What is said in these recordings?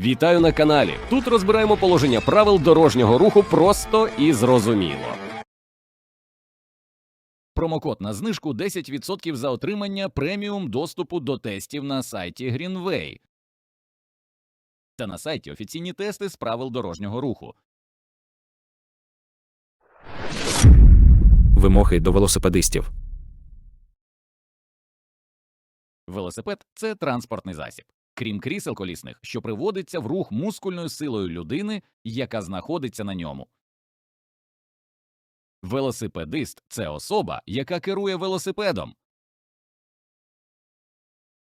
Вітаю на каналі. Тут розбираємо положення правил дорожнього руху просто і зрозуміло. Промокод на знижку 10% за отримання преміум доступу до тестів на сайті Greenway та на сайті офіційні тести з правил дорожнього руху. Вимоги до велосипедистів. Велосипед це транспортний засіб, крім крісел колісних, що приводиться в рух мускульною силою людини, яка знаходиться на ньому. Велосипедист це особа, яка керує велосипедом.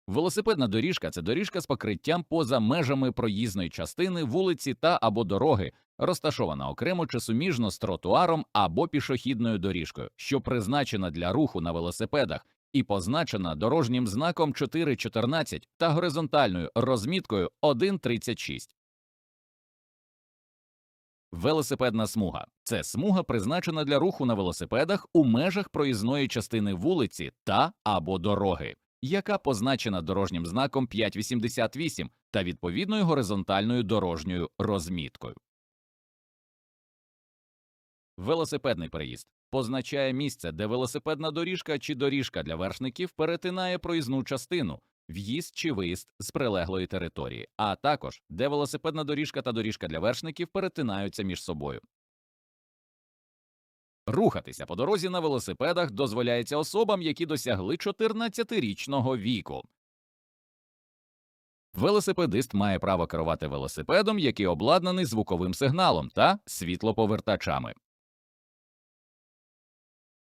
Велосипедна доріжка це доріжка з покриттям поза межами проїзної частини вулиці та або дороги, розташована окремо чи суміжно з тротуаром або пішохідною доріжкою, що призначена для руху на велосипедах і позначена дорожнім знаком 4.14 та горизонтальною розміткою 1.36. Велосипедна смуга це смуга, призначена для руху на велосипедах у межах проїзної частини вулиці та або дороги, яка позначена дорожнім знаком 5.88 та відповідною горизонтальною дорожньою розміткою. Велосипедний переїзд позначає місце, де велосипедна доріжка чи доріжка для вершників перетинає проїзну частину, в'їзд чи виїзд з прилеглої території, а також де велосипедна доріжка та доріжка для вершників перетинаються між собою. Рухатися по дорозі на велосипедах дозволяється особам, які досягли 14-річного віку. Велосипедист має право керувати велосипедом, який обладнаний звуковим сигналом та світлоповертачами.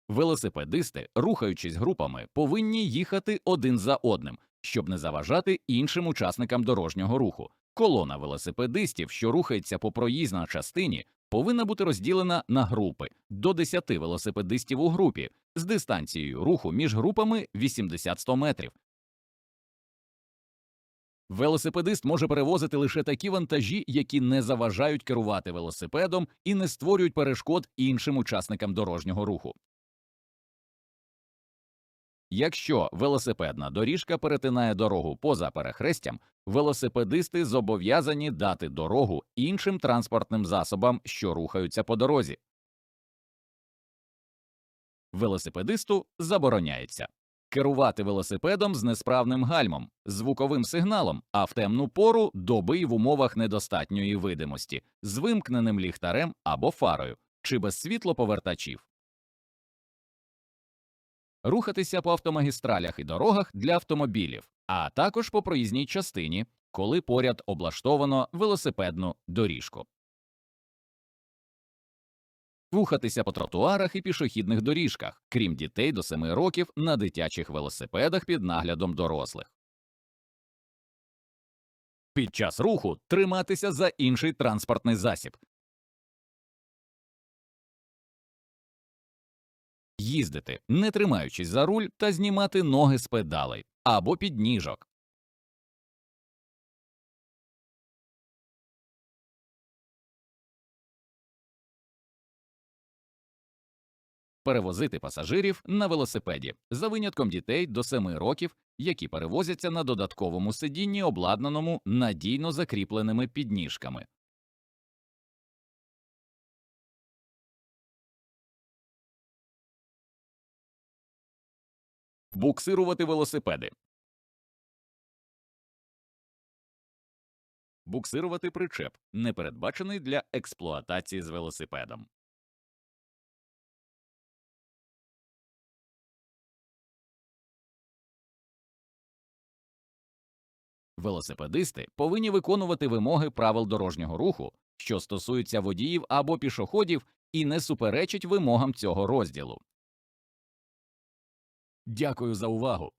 Велосипедисти, рухаючись групами, повинні їхати один за одним, щоб не заважати іншим учасникам дорожнього руху. Колона велосипедистів, що рухається по проїзній частині, повинна бути розділена на групи до 10 велосипедистів у групі з дистанцією руху між групами 80-100 метрів. Велосипедист може перевозити лише такі вантажі, які не заважають керувати велосипедом і не створюють перешкод іншим учасникам дорожнього руху. Якщо велосипедна доріжка перетинає дорогу поза перехрестям, велосипедисти зобов'язані дати дорогу іншим транспортним засобам, що рухаються по дорозі. Велосипедисту забороняється керувати велосипедом з несправним гальмом, звуковим сигналом, а в темну пору доби в умовах недостатньої видимості, з вимкненим ліхтарем або фарою чи без світлоповертачів. Рухатися по автомагістралях і дорогах для автомобілів, а також по проїзній частині, коли поряд облаштовано велосипедну доріжку. Рухатися по тротуарах і пішохідних доріжках, крім дітей до 7 років на дитячих велосипедах під наглядом дорослих. Під час руху триматися за інший транспортний засіб. Їздити, не тримаючись за руль та знімати ноги з педалей або підніжок. Перевозити пасажирів на велосипеді за винятком дітей до 7 років, які перевозяться на додатковому сидінні, обладнаному надійно закріпленими підніжками. Буксирувати велосипеди. Буксирувати причеп, не передбачений для експлуатації з велосипедом. Велосипедисти повинні виконувати вимоги правил дорожнього руху, що стосуються водіїв або пішоходів, і не суперечать вимогам цього розділу. Дякую за увагу.